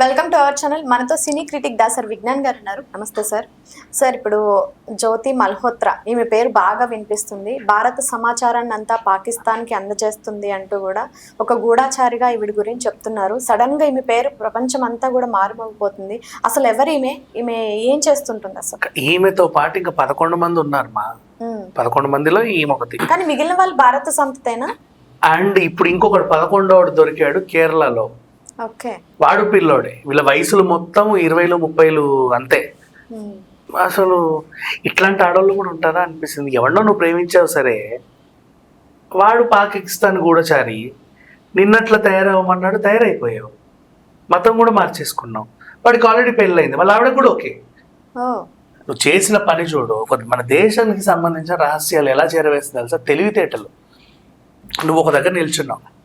Welcome to our channel. మనతో సినీ critic Dasari Vignan గారు ఉన్నారు. నమస్తే సార్. సార్ ఇప్పుడు జ్యోతి మల్హోత్రా ఈమె పేరు బాగా వినిపిస్తుంది. భారత సమాచారాన్ని అంతా పాకిస్తాన్కి అందజేస్తుంది అంటూ కూడా ఒక గూఢాచారిగా ఈవిడ గురించి చెప్తున్నారు. సడన్గా ఈమె పేరు ప్రపంచం అంతా కూడా మారుమోగిపోతుంది. అసలు ఎవరు ఈమె? ఈమె ఏం చేస్తుంటుంది అసలు? ఈమెతో పాటు ఇంకా పదకొండు మంది ఉన్నారు మా. పదకొండు మందిలో ఈమె ఒకటి. కానీ మిగిలిన వాళ్ళు భారత సంతతేనా అండ్ ఇప్పుడు ఇంకొకటి పదకొండోడు దొరికాడు కేరళలో. వాడు పిల్లోడే. వీళ్ళ వయసులు మొత్తం ఇరవైలు ముప్పైలు అంతే. అసలు ఇట్లాంటి ఆడవాళ్ళు కూడా ఉంటారా అనిపిస్తుంది. ఎవరినో నువ్వు ప్రేమించావు సరే వాడు పాకిస్తాన్ గూఢచారి నిన్నట్లా తయారవ్వమన్నాడు తయారైపోయావు. మతం కూడా మార్చేసుకున్నావు. వాడికి ఆల్రెడీ పెళ్ళయింది. మళ్ళీ ఆవిడ కూడా ఓకే. నువ్వు చేసిన పని చూడు. మన దేశానికి సంబంధించిన రహస్యాలు ఎలా చేరవేస్తుంది తెలుసా? తెలివితేటలు. నువ్వు ఒక దగ్గర నిల్చున్నావు.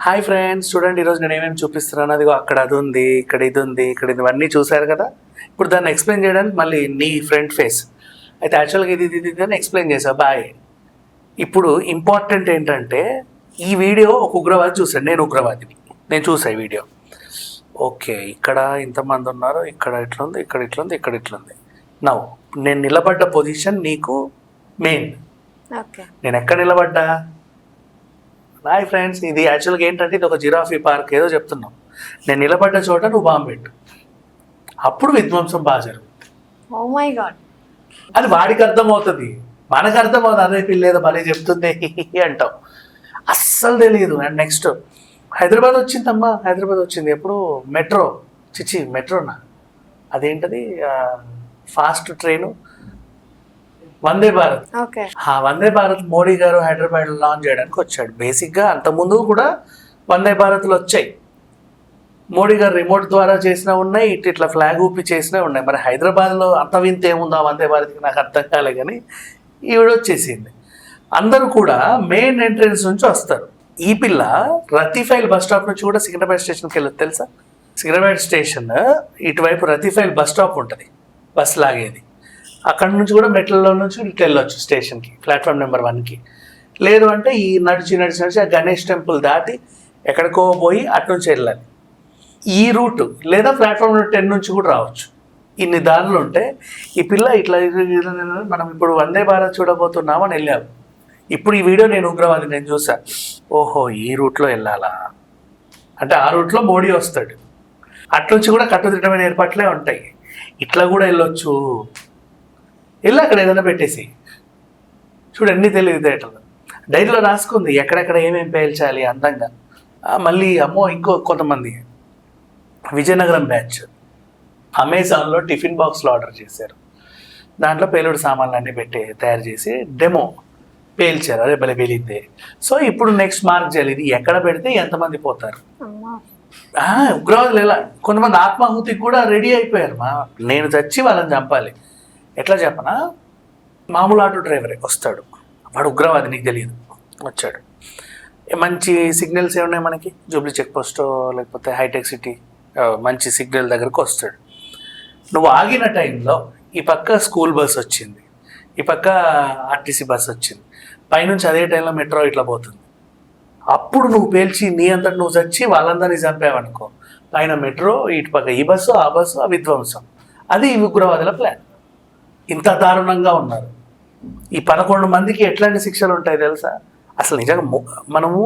హాయ్ ఫ్రెండ్స్ చూడండి ఈరోజు నేను ఏమేమి చూపిస్తున్నాను అదిగో అక్కడ అది ఉంది ఇక్కడ ఇది ఉంది ఇక్కడ ఇది ఇవన్నీ చూశారు కదా? ఇప్పుడు దాన్ని ఎక్స్ప్లెయిన్ చేయడానికి మళ్ళీ నీ ఫ్రంట్ ఫేస్ అయితే యాక్చువల్గా ఇది ఇది ఇది అని ఎక్స్ప్లెయిన్ చేసావు బాయ్ ఇప్పుడు ఇంపార్టెంట్ ఏంటంటే ఈ వీడియో ఒక ఉగ్రవాది చూశాడు నేను ఉగ్రవాదిని నేను చూసా ఈ వీడియో. ఓకే ఇక్కడ ఇంతమంది ఉన్నారు ఇక్కడ ఇట్లా ఉంది ఇక్కడ ఇట్లా ఉంది ఇక్కడ ఇట్లా ఉంది నవ్వు నేను నిలబడ్డ పొజిషన్ నీకు మెయిన్ నేను ఎక్కడ నిలబడ్డా? హాయ్ ఫ్రెండ్స్ ఇది యాక్చువల్గా ఏంటంటే ఇది ఒక జిరాఫీ పార్క్ ఏదో చెప్తున్నాం. నేను నిలబడ్డ చోట నువ్వు బాంబు పెట్టు. అప్పుడు విధ్వంసం బాగా జరుగుతుంది. గాడ్ అది వాడికి అర్థమవుతుంది. మనకు అర్థమవుతుంది అదే పిల్లేదో భలే చెప్తుంది అంటాం అస్సలు తెలియదు. అండ్ నెక్స్ట్ హైదరాబాద్ వచ్చిందమ్మా హైదరాబాద్ వచ్చింది. ఎప్పుడు మెట్రో చిచి మెట్రోనా? అదేంటది? Fast train Vande Bharat. Okay. ఆ వందే భారత్ మోడీ గారు హైదరాబాద్ లాంచ్ చేయడానికి వచ్చాడు. బేసిక్గా అంతకుముందు కూడా వందే భారత్లు వచ్చాయి. మోడీ గారు రిమోట్ ద్వారా చేసినా ఉన్నాయి ఇటు ఇట్లా ఫ్లాగ్ ఊపి చేసినా ఉన్నాయి. మరి హైదరాబాద్లో అంత వింత ఏముందో వందే భారత్కి నాకు అర్థం కాలే కానీ ఈవిడ వచ్చేసింది. అందరూ కూడా మెయిన్ ఎంట్రన్స్ నుంచి వస్తారు. ఈ పిల్ల రతీఫైల్ బస్ స్టాప్ నుంచి కూడా సికింద్రాబాద్ స్టేషన్కి వెళ్ళదు తెలుసా? సికింద్రాబాద్ స్టేషన్ ఇటువైపు రతీఫైల్ బస్ స్టాప్ ఉంటుంది. బస్ లాగేది. అక్కడ నుంచి కూడా మెట్లలో నుంచి ఇటు వెళ్ళొచ్చు స్టేషన్కి ప్లాట్ఫామ్ నెంబర్ వన్కి లేదు అంటే ఈ నడిచి నడిచి నడిచి ఆ గణేష్ టెంపుల్ దాటి ఎక్కడికో పోయి అటు నుంచి వెళ్ళాలి. ఈ రూట్ లేదా ప్లాట్ఫామ్ నెంబర్ టెన్ నుంచి కూడా రావచ్చు. ఇన్ని దారులు ఉంటే ఈ పిల్ల ఇట్లా ఇట్లా మనం ఇప్పుడు వందే భారత్ చూడబోతున్నామని వెళ్ళాము. ఇప్పుడు ఈ వీడియో నేను ఉగ్రవాది నేను చూసా. ఓహో ఈ రూట్లో వెళ్ళాలా? అంటే ఆ రూట్లో మోడీ వస్తాడు. అట్నుంచి కూడా కట్టుదిట్టమైన ఏర్పాట్లే ఉంటాయి. ఇట్లా కూడా వెళ్ళొచ్చు. వెళ్ళి అక్కడ ఏదైనా పెట్టేసి. చూడు ఎన్ని తెలివితేటలు డైరీలో రాసుకుంది ఎక్కడెక్కడ ఏమేమి పేల్చాలి అందంగా. మళ్ళీ అమ్మో ఇంకో కొంతమంది. విజయనగరం బ్యాచ్ అమెజాన్లో టిఫిన్ బాక్స్లో ఆర్డర్ చేశారు. దాంట్లో పేలుడు సామాన్లు అన్నీ పెట్టి తయారు చేసి డెమో పేల్చారు. అదే భలే పేలిందే. సో ఇప్పుడు నెక్స్ట్ మార్క్ చేయాలి. ఇది ఎక్కడ పెడితే ఎంతమంది పోతారు? ఉగ్రవాదులు ఎలా? కొంతమంది ఆత్మాహుతికి కూడా రెడీ అయిపోయారు. మా నేను చచ్చి వాళ్ళని చంపాలి. ఎట్లా చెప్పనా? మామూలు ఆటో డ్రైవరే వస్తాడు. వాడు ఉగ్రవాది నీకు తెలియదు వచ్చాడు. మంచి సిగ్నల్స్ ఏమున్నాయి మనకి? జూబ్లీ చెక్ పోస్ట్ లేకపోతే హైటెక్ సిటీ మంచి సిగ్నల్ దగ్గరకు వస్తాడు. నువ్వు ఆగిన టైంలో ఈ పక్క స్కూల్ బస్ వచ్చింది. ఈ పక్క ఆర్టీసీ బస్ వచ్చింది. పైనుంచి అదే టైంలో మెట్రో ఇట్లా పోతుంది. అప్పుడు నువ్వు పేల్చి నీ అంతటి నువ్వు చచ్చి వాళ్ళందరినీ చంపావనుకో. పైన మెట్రో ఇటు పక్క ఈ బస్సు ఆ బస్సు ఆ విధ్వంసం. అది ఈ ఉగ్రవాదుల ప్లాన్. ఇంత దారుణంగా ఉన్నారు. ఈ పదకొండు మందికి ఎట్లాంటి శిక్షలు ఉంటాయి తెలుసా? అసలు నిజంగా మనము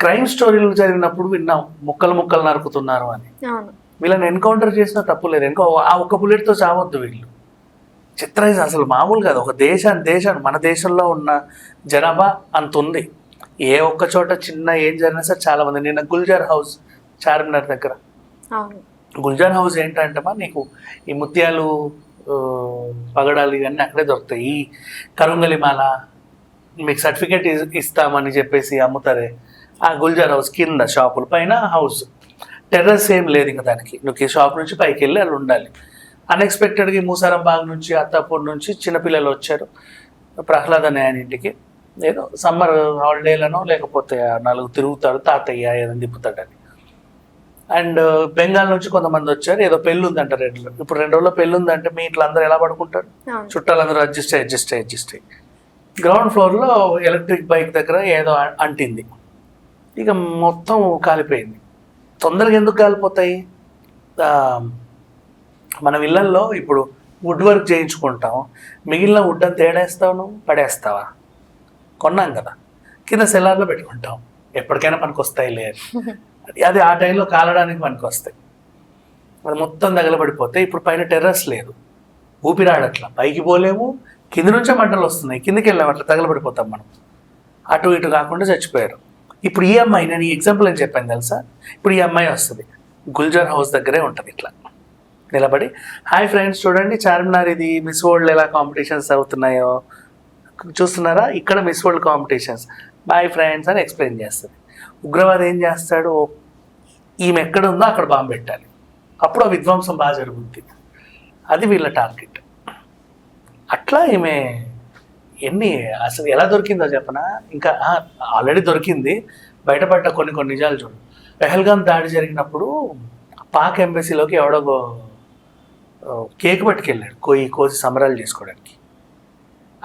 క్రైమ్ స్టోరీలు చదివినప్పుడు విన్నాం ముక్కలు ముక్కలు నరుకుతున్నారు అని. వీళ్ళని ఎన్కౌంటర్ చేసినా తప్పు లేదు. ఇంకో ఆ ఒక్క బుల్లెట్తో చావద్దు వీళ్ళు. చిత్రం అసలు మామూలు కాదు. ఒక దేశాన్ని దేశాన్ని మన దేశంలో ఉన్న జనాభా అంత ఉంది. ఏ ఒక్క చోట చిన్న ఏం జరిగినా సరే చాలా మంది. నిన్న గుల్జార్ హౌస్ చార్మినార్ దగ్గర. గుల్జార్ హౌస్ ఏంటంటమా నీకు ఈ ముత్యాలు పగడాలు ఇవన్నీ అక్కడే దొరుకుతాయి. ఈ కరుంగలిమాల మీకు సర్టిఫికేట్ ఇస్తామని చెప్పేసి అమ్ముతారే. ఆ గుల్జార్ హౌస్ కింద షాపుల పైన హౌస్. టెర్రస్ ఏం లేదు ఇంకా దానికి. నువ్వు షాప్ నుంచి పైకి వెళ్ళి అలా ఉండాలి. అన్ఎక్స్పెక్టెడ్గా మూసారం బాగ్ నుంచి అత్తాపూర్ నుంచి చిన్నపిల్లలు వచ్చారు. ప్రహ్లాద ఇంటికి. ఏదో సమ్మర్ హాలిడేలను లేకపోతే ఆ నలుగు తిరుగుతాడు తాతయ్య ఏదైనా తిప్పుతాడని. అండ్ బెంగాల్ నుంచి కొంతమంది వచ్చారు. ఏదో పెళ్ళి ఉందంట రెండు. ఇప్పుడు రెండు రోజుల్లో పెళ్ళి ఉందంటే మీ ఇంట్లో అందరూ ఎలా పడుకుంటారు? చుట్టాలందరూ అడ్జస్ట్ అయ్యి అడ్జస్ట్ అయ్యి అడ్జస్ట్ అయ్యి. గ్రౌండ్ ఫ్లోర్లో ఎలక్ట్రిక్ బైక్ దగ్గర ఏదో అంటింది. ఇక మొత్తం కాలిపోయింది. తొందరగా ఎందుకు కాలిపోతాయి? మనం ఇళ్ళల్లో ఇప్పుడు వుడ్ వర్క్ చేయించుకుంటాం. మిగిలిన వుడ్ అంతా తేడేస్తావు నువ్వు? పడేస్తావా? కొన్నాం కదా. కింద సెల్లార్లో పెట్టుకుంటాం. ఎప్పటికైనా పనికి వస్తాయి లేదు అది ఆ టైంలో కాలడానికి పనికి వస్తాయి అది మొత్తం తగలబడిపోతే ఇప్పుడు పైన టెర్రస్ లేదు. ఊపిరాడట్లా. పైకి పోలేము కింద నుంచే మంటలు వస్తున్నాయి. కిందకి వెళ్ళాము అట్లా తగలబడిపోతాం మనం. అటు ఇటు కాకుండా చచ్చిపోయారు. ఇప్పుడు ఈ అమ్మాయి నేను ఈ ఎగ్జాంపుల్ అని చెప్పాను తెలుసా? ఇప్పుడు ఈ అమ్మాయి వస్తుంది. గుల్జర్ హౌస్ దగ్గరే ఉంటుంది ఇట్లా. నిలబడి హాయ్ ఫ్రెండ్స్ చూడండి చార్మినార్ ఇది. మిస్ వరల్డ్ ఎలా కాంపిటీషన్స్ అవుతున్నాయో చూస్తున్నారా? ఇక్కడ Miss World competitions. Boy friends అని ఎక్స్ప్లెయిన్ చేస్తుంది. ఉగ్రవాదం ఏం చేస్తాడు? ఈమె ఎక్కడ ఉందో అక్కడ బాంబు పెట్టాలి. అప్పుడు ఆ విధ్వంసం బాగా జరుగుద్ది. అది వీళ్ళ టార్గెట్. అట్లా ఈమె ఎన్ని అసలు ఎలా దొరికిందో చెప్పనా? ఇంకా ఆల్రెడీ దొరికింది. బయటపడ్డ కొన్ని కొన్ని నిజాలు చూడు. పెహల్గాం దాడి జరిగినప్పుడు పాక్ ఎంబసీలోకి ఎవడో కేక్ పట్టుకెళ్ళాడు. కోయి కోసి సంబరాలు చేసుకోవడానికి.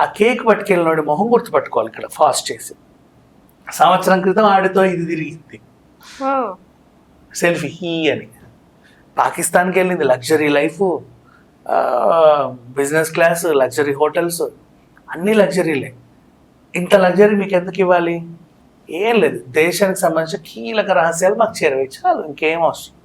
ఆ కేక్ పట్టుకెళ్ళినోడి మొహం గుర్తుపట్టుకోవాలి ఇక్కడ ఫాస్ట్ చేసి. సంవత్సరం క్రితం ఆడితో ఇది తిరిగింది. సెల్ఫీ హీ అని. పాకిస్తాన్కి వెళ్ళింది luxury life business class luxury hotels అన్నీ లగ్జరీలే. ఇంత లగ్జరీ మీకు ఎందుకు ఇవ్వాలి? ఏం లేదు దేశానికి సంబంధించిన కీలక రహస్యాలు మాకు చేరవేయి చాలు ఇంకేం అవసరం.